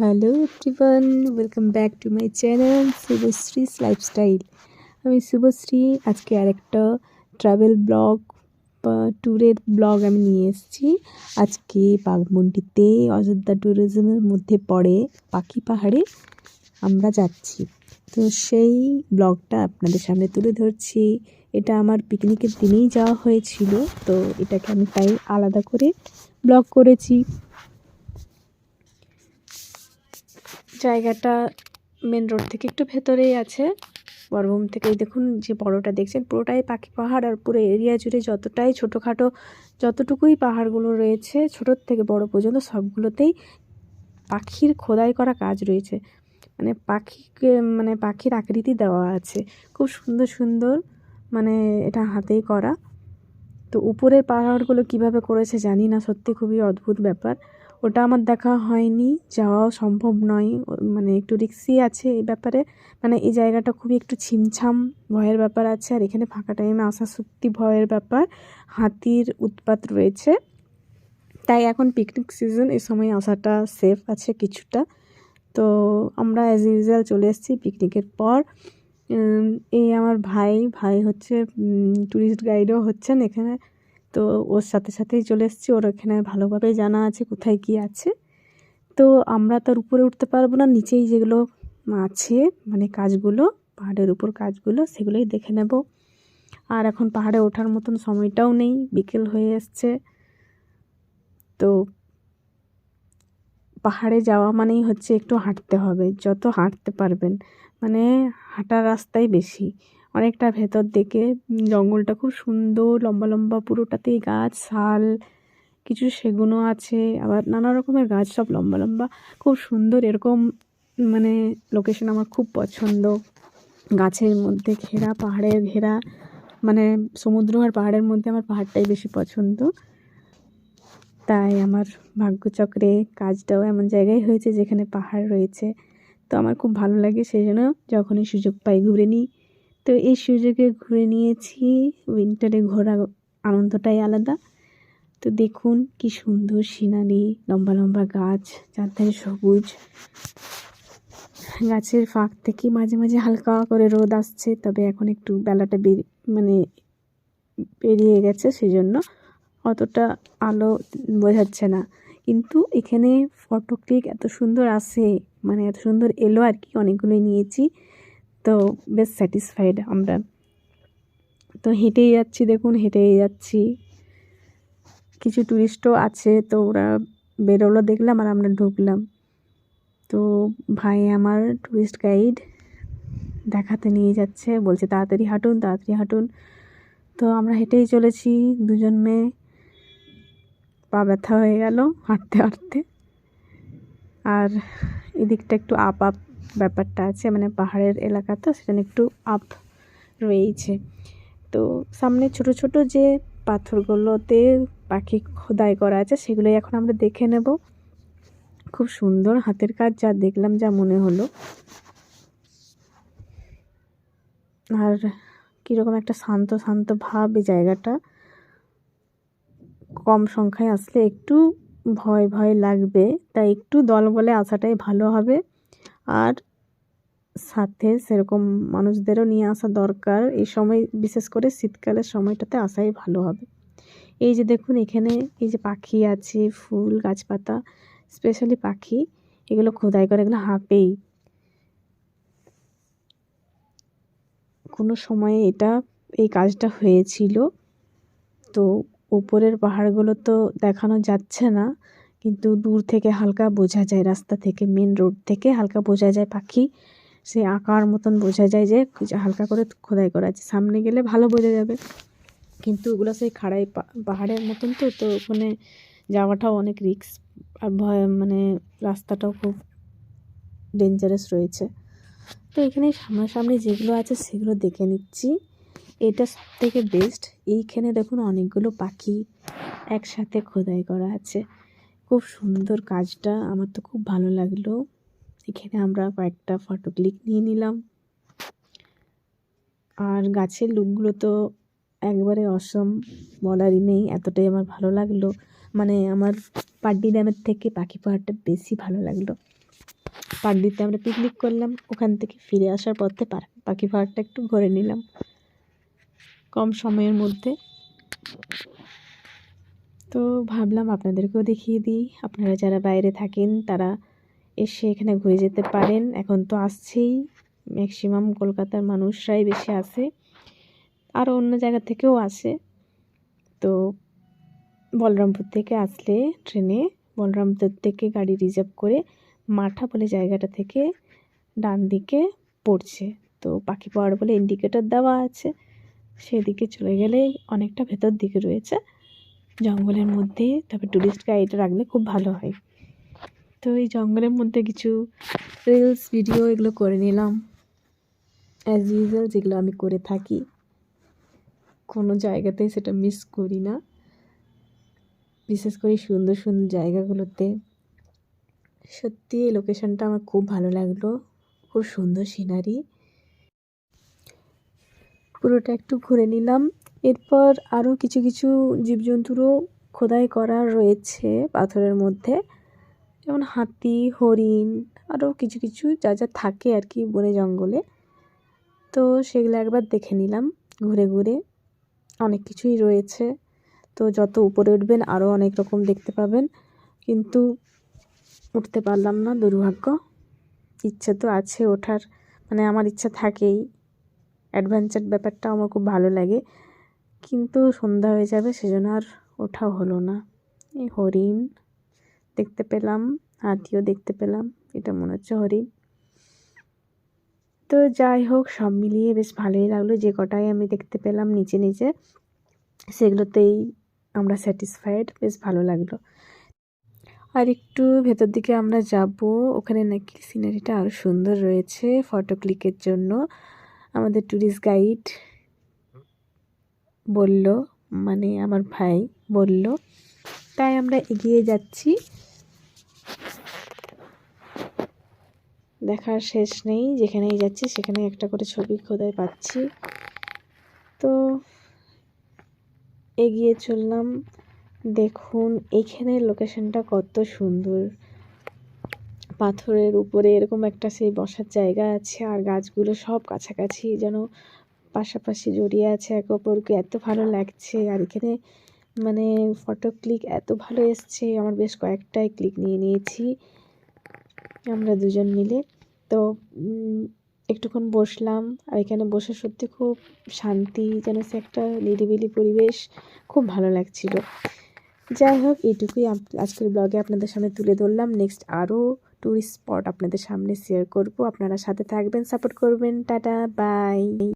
Hello everyone welcome back to my channel Subhashree's lifestyle আমি শুভশ্রী আজকে আরেকটা ট্রাভেল ব্লগ বা ট্যুরের ব্লগ আমি নিয়ে এসেছি। আজকে বাঘমন্ডিতে অযোধ্যা ট্যুরিজমের মধ্যে পড়ে পাখি পাহাড়ে আমরা যাচ্ছি। তো সেই ব্লগটা আপনাদের সামনে তুলে ধরছি। এটা আমার পিকনিকের দিনেই যাওয়া হয়েছিল, তো এটাকে আমি তাই আলাদা করে ব্লগ করেছি। জায়গাটা মেন রোড থেকে একটু ভেতরেই আছে। বড়ভূম থেকে দেখুন যে বড়টা দেখছেন, পুরোটাই পাখি পাহাড় আর পুরো এরিয়া জুড়ে যতটাই ছোটোখাটো যতটুকুই পাহাড়গুলো রয়েছে, ছোটোর থেকে বড় পর্যন্ত সবগুলোতেই পাখির খোদাই করা কাজ রয়েছে। মানে পাখিকে মানে পাখির আকৃতি দেওয়া আছে। খুব সুন্দর সুন্দর মানে এটা হাতেই করা। তো উপরের পাহাড়গুলো কীভাবে করেছে জানি না, সত্যি খুবই অদ্ভুত ব্যাপার। ওটা আমার দেখা হয়নি, যাওয়াও সম্ভব নয়। মানে একটু রিক্সি আছে এই ব্যাপারে। মানে এই জায়গাটা খুবই একটু ছিমছাম ভয়ের ব্যাপার আছে, আর এখানে ফাঁকা টাইমে আসা সত্যি ভয়ের ব্যাপার। হাতির উৎপাত রয়েছে। তাই এখন পিকনিক সিজন এই সময় আসাটা সেফ আছে কিছুটা। তো আমরা অ্যাজ ইউজুয়াল চলে এসেছি পিকনিকের পর। এই আমার ভাই ভাই হচ্ছে ট্যুরিস্ট গাইডও হচ্ছেন এখানে। তো ওর সাথে সাথেই চলে এসেছি। ওর এখানে ভালোভাবেই জানা আছে কোথায় কী আছে। তো আমরা তার উপরে উঠতে পারব না। নিচেই যেগুলো আছে মানে কাজগুলো, পাহাড়ের উপর কাজগুলো, সেগুলোই দেখে নেব। আর এখন পাহাড়ে ওঠার মতন সময়টাও নেই। বিকেল হয়ে এসছে। তো পাহাড়ে যাওয়া মানেই হচ্ছে একটু হাঁটতে হবে। যত হাঁটতে পারবেন। মানে হাঁটার রাস্তাই বেশি। অনেকটা ভেতর দিকে। জঙ্গলটা খুব সুন্দর, লম্বা লম্বা পুরোটাতেই গাছ, শাল, কিছু সেগুনও আছে, আবার নানা রকমের গাছ সব লম্বা লম্বা। খুব সুন্দর, এরকম মানে লোকেশন আমার খুব পছন্দ। গাছের মধ্যে ঘেরা, পাহাড়ের ঘেরা মানে সমুদ্র আর পাহাড়ের মধ্যে আমার পাহাড়টাই বেশি পছন্দ। তাই আমার ভাগ্যচক্রে কাজটাও এমন জায়গায় হয়েছে যেখানে পাহাড় রয়েছে। তো আমার খুব ভালো লাগে সেই জন্য যখনই সুযোগ পাই ঘুরে নিই। তো এই সুযোগে ঘুরে নিয়েছি। উইন্টারে ঘোরা আনন্দটাই আলাদা। তো দেখুন কি সুন্দর সিনারি, লম্বা লম্বা গাছ, চারধারে সবুজ। গাছের ফাঁক থেকে মাঝে মাঝে হালকা করে রোদ আসছে, তবে এখন একটু বেলাটা বেরি মানে পেরিয়ে গেছে সেই জন্য অতটা আলো বোঝাচ্ছে না। কিন্তু এখানে ফটো ক্লিক এত সুন্দর আসে মানে এত সুন্দর এলো আর কি, অনেকগুলোই নিয়েছি। তো বেশ স্যাটিসফাইড আমরা। তো হেঁটেই যাচ্ছি দেখুন, হেঁটেই যাচ্ছি। কিছু টুরিস্টও আছে, তো ওরা বেরোলো দেখলাম আর আমরা ঢুকলাম। তো ভাই আমার ট্যুরিস্ট গাইড দেখাতে নিয়ে যাচ্ছে, বলছে তাড়াতাড়ি হাঁটুন তাড়াতাড়ি হাঁটুন। তো আমরা হেঁটেই চলেছি, দুজন মেয়ে। পা ব্যথা হয়ে গেল হাঁটতে হাঁটতে। আর এদিকটা একটু আপ আপ ব্যাপারটা আছে মানে পাহাড়ের এলাকা তো সেখানে একটু আপ রয়েছে তো সামনে ছোট ছোট যে পাথরগুলোতে পাখি খোদাই করা আছে, সেগুলোই এখন আমরা দেখে নেব। খুব সুন্দর হাতের কাজ যা দেখলাম, যা মনে হলো। আর কীরকম একটা শান্ত শান্ত ভাব এই জায়গাটা। কম সংখ্যায় আসলে একটু ভয় ভয় লাগবে, তাই একটু দল বলে আসাটাই ভালো হবে। আর সাথে সেরকম মানুষদেরও নিয়ে আসা দরকার। এই সময়, বিশেষ করে শীতকালের সময়টাতে আসাই ভালো হবে। এই যে দেখুন, এখানে এই যে পাখি আছে, ফুল, গাছপাতা স্পেশালি পাখি, এগুলো খোদাই করে, এগুলো হাঁপেই। কোনো সময়ে এটা, এই কাজটা হয়েছিল। তো উপরের পাহাড়গুলো তো দেখানো যাচ্ছে না। কিন্তু দূর থেকে হালকা বোঝা যায়, রাস্তা থেকে মেন রোড থেকে হালকা বোঝা যায় পাখি। সে আঁকার মতন বোঝা যায় যে, হালকা করে খোদাই করা আছে। সামনে গেলে ভালো বোঝা যাবে। কিন্তু ওগুলো সেই খাড়াই পাহাড়ের মতন তো তো ওখানে যাওয়াটাও অনেক রিক্স আর ভয় মানে রাস্তাটাও খুব ডেঞ্জারাস রয়েছে। তো এখানে সামনাসামনি যেগুলো আছে সেগুলো দেখে নিচ্ছি। এটা সব থেকে বেস্ট এইখানে দেখুন অনেকগুলো পাখি একসাথে খোদাই করা আছে। খুব সুন্দর কাজটা, আমার তো খুব ভালো লাগল। এখানে আমরা কয়েকটা ফটো ক্লিক নিয়ে নিলাম। আর গাছের লুকগুলো তো একবারে অসম বলারই নেই, এতটাই আমার ভালো লাগল। মানে আমার পাড্ডি ড্যামের থেকে পাখি পাহাড়টা বেশি ভালো লাগল। পার্কদিতে আমরা পিকনিক করলাম, ওখান থেকে ফিরে আসার পথে পাখি পাহাড়টা একটু ঘুরে নিলাম। কম সময়ের মধ্যে। তো ভাবলাম আপনাদেরকেও দেখিয়ে দিই। আপনারা যারা বাইরে থাকেন, তারা এসে এখানে ঘুরে যেতে পারেন। এখন তো আসছেই। ম্যাক্সিমাম কলকাতার মানুষরাই বেশি আসে আরও অন্য জায়গা থেকেও আসে। তো বলরামপুর থেকে আসলে ট্রেনে, বলরামপুর থেকে গাড়ি রিজার্ভ করে মাঠা বলে জায়গাটা থেকে ডান দিকে পড়ছে। তো পাখি পাওয়ার বলে ইন্ডিকেটর দেওয়া আছে। সেদিকে চলে গেলে অনেকটা ভেতর দিকে রয়েছে। জঙ্গলের মধ্যে তবে টুরিস্ট গাইড রাখলে খুব ভালো হয়। তো এই জঙ্গলের মধ্যে কিছু রিলস ভিডিও এগুলো করে নিলাম। অ্যাজ ইউজুয়াল যেগুলো আমি করে থাকি। কোনো জায়গাতেই সেটা মিস করি না। বিশেষ করে সুন্দর সুন্দর জায়গাগুলোতে। সত্যি, এই লোকেশনটা আমার খুব ভালো লাগল। খুব সুন্দর সিনারি পুরোটা একটু ঘুরে নিলাম। এরপর আরও কিছু কিছু জীবজন্তুরও খোদাই করা রয়েছে পাথরের মধ্যে। যেমন হাতি, হরিণ, আরও কিছু কিছু যা যা থাকে আর কি বনে জঙ্গলে। তো সেগুলো একবার দেখে নিলাম, ঘুরে ঘুরে। অনেক কিছুই রয়েছে। তো যত উপরে উঠবেন আরও অনেক রকম দেখতে পাবেন। কিন্তু উঠতে পারলাম না, দুর্ভাগ্য। ইচ্ছে তো আছে ওঠার মানে আমার ইচ্ছা থাকেই। অ্যাডভেঞ্চার ব্যাপারটা আমার খুব ভালো লাগে। কিন্তু সন্ধ্যা হয়ে যাবে, সেজন্য আর ওঠাও হলো না। এই হরিণ দেখতে পেলাম, হাতিও দেখতে পেলাম, এটা মনে হচ্ছে হরিণ। তো যাই হোক, সব মিলিয়ে বেশ ভালোই লাগল, যে কটাই আমি দেখতে পেলাম নিচে নিচে, সেগুলোতেই আমরা স্যাটিসফাইড বেশ ভালো লাগল। আর একটু ভেতর দিকে আমরা যাব, ওখানে নাকি সিনারিটা আরও সুন্দর রয়েছে ফটো ক্লিকের জন্য। আমাদের ট্যুরিস্ট গাইড বলল মানে আমার ভাই বলল, তাই আমরা এগিয়ে যাচ্ছি। দেখার শেষ নেই, যেখানেই যাচ্ছি সেখানে একটা করে ছবি খোদায় পাচ্ছি। তো এগিয়ে চললাম। দেখুন এখানের লোকেশনটা কত সুন্দর। পাথরের উপরে এরকম একটা সেই বসার জায়গা আছে, আর গাছগুলো সব কাছাকাছি যেন পাশাপাশি জড়িয়ে আছে একে অপরকে, এত ভালো লাগছে। আর এখানে মানে ফটো ক্লিক এত ভালো এসছে। আমার বেশ কয়েকটাই ক্লিক নিয়ে নিয়েছি আমরা দুজন মিলে। তো একটুক্ষণ বসলাম। আর এখানে বসে সত্যি খুব শান্তি, যেন সে একটা নিরিবিলি পরিবেশ খুব ভালো লাগছিল। যাই হোক, এইটুকুই আজকের ব্লগে আপনাদের সামনে তুলে ধরলাম। নেক্সট আরও ট্যুরিস্ট স্পট আপনাদের সামনে শেয়ার করব। আপনারা সাথে থাকবেন সাপোর্ট করবেন। Tata bye